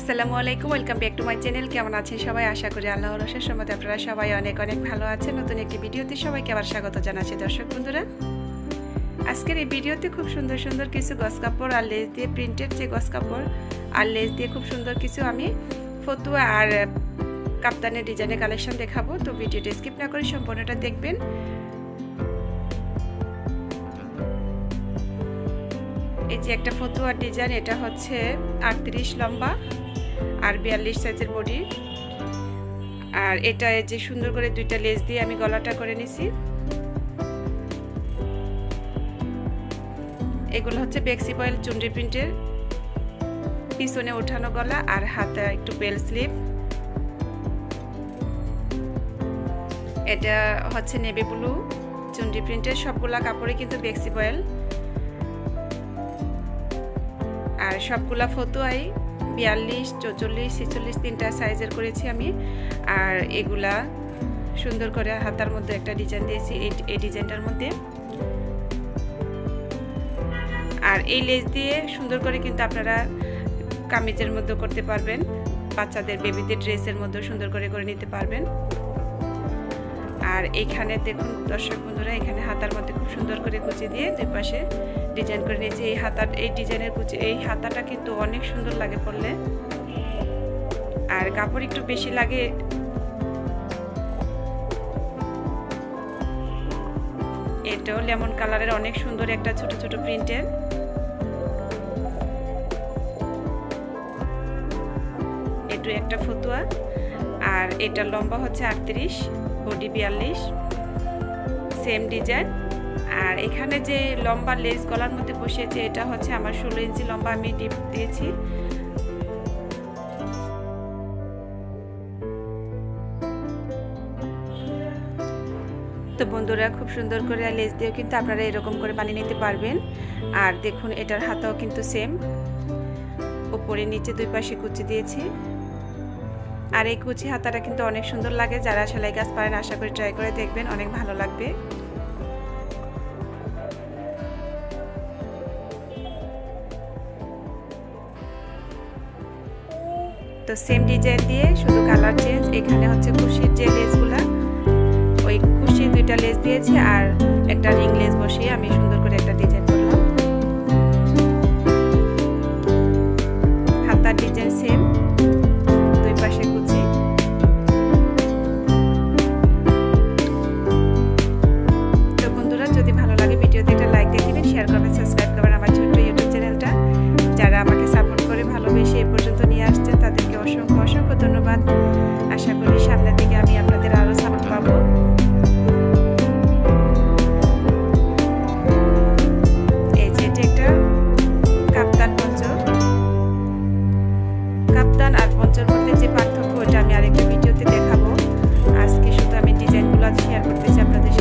আসসালামু আলাইকুম, welcome back to my channel. কেমন আছেন সবাই? আশা করি আল্লাহ রসের সময় আপনারা সবাই অনেক অনেক ভালো আছেন। নতুন একটি ভিডিওতে সবাইকে আবার স্বাগত জানাচ্ছি দর্শক বন্ধুরা। আজকের এই ভিডিওতে খুব সুন্দর সুন্দর কিছু গস কাপড় আর লেস দিয়ে প্রিন্টেড যে গস কাপড় আর লেস দিয়ে খুব সুন্দর কিছু আমি ফতুয়া আর কাপ্তানের ডিজাইনের কালেকশন দেখাবো। তো ভিডিওটা স্কিপ না করে সম্পূর্ণটা দেখবেন। এই যে একটা ফতুয়ার ডিজাইন, এটা হচ্ছে আটত্রিশ লম্বা। আর বিয়াল্লিশ সাইজের বডি। আর এটা যে সুন্দর করে দুইটা লেস দিয়ে আমি গলাটা করে নিছি। এগুলো হচ্ছে বেক্সি বয়েল চুন্ডি প্রিন্টের। পিছনে ওঠানো গলা আর হাতে একটু বেল স্লিভ এটা হচ্ছে নেভি ব্লু চুন্ডি প্রিন্টের। সবগুলা কাপড়ে কিন্তু বেক্সি বয়েল। আর সবগুলা ফতুয়াই। বিয়াল্লিশ, চৌচল্লিশ, ছেচল্লিশ তিনটা সাইজের করেছি আমি। আর এগুলা সুন্দর করে হাতার মধ্যে একটা ডিজাইন দিয়েছি এই ডিজাইনটার মধ্যে। আর এই লেজ দিয়ে সুন্দর করে কিন্তু আপনারা কামিজের মধ্যে করতে পারবেন। বাচ্চাদের বেবিদের ড্রেসের মধ্যে সুন্দর করে করে নিতে পারবেন। আর এইখানে দেখুন, দর্শক বন্ধুরা, এখানে হাতার মধ্যে খুব সুন্দর করে কুচি দিয়ে দুই পাশে ডিজাইন করে নিয়েছি। এই হাতা এই ডিজাইনের কুচি, এই হাতাটা কিন্তু অনেক সুন্দর লাগে পরলে। আর কাপড় একটু বেশি লাগে। এটাও লেমন কালারের অনেক সুন্দর একটা ছোট ছোট প্রিন্টের এটু একটা ফতুয়া। আর এটা লম্বা হচ্ছে আটত্রিশ। বডি বিয়াল্লিশ সেম ডিজাইন আর এখানে যে লম্বা লেস গলার মধ্যে বসিয়েছে, এটা হচ্ছে আমার ষোলো ইঞ্চি লম্বা আমি ডিপ দিয়েছি। তো বন্ধুরা, খুব সুন্দর করে লেস দিয়েও কিন্তু আপনারা এরকম করে বানিয়ে নিতে পারবেন। আর দেখুন, এটার হাতাও কিন্তু সেম উপরে নিচে দুই পাশে কুচি দিয়েছি। আর এই কুচি হাতাটা কিন্তু অনেক সুন্দর লাগে। যারা সেলাই কাজ পারেন আশা করি ট্রাই করে দেখবেন, অনেক ভালো লাগবে। তো সেম ডিজাইন দিয়ে শুধু কালার চেঞ্জ এখানে হচ্ছে কুশির যে লেসগুলা ওই কুশির দুইটা লেস দিয়েছি আর একটা রিং লেস বসিয়ে আমি সুন্দর করে একটা আশা করি সামনের দিকে আমি আপনাদের আরও সাপোর্ট পাবো। এই যে এটা একটা কাপ্তান মঞ্চ। কাপ্তান আর মঞ্চর মধ্যে যে পার্থক্য, ওটা আমি আরেকটা ভিডিওতে দেখাবো। আজকে শুধু আমি ডিজাইনগুলো শেয়ার করতেছি আপনাদের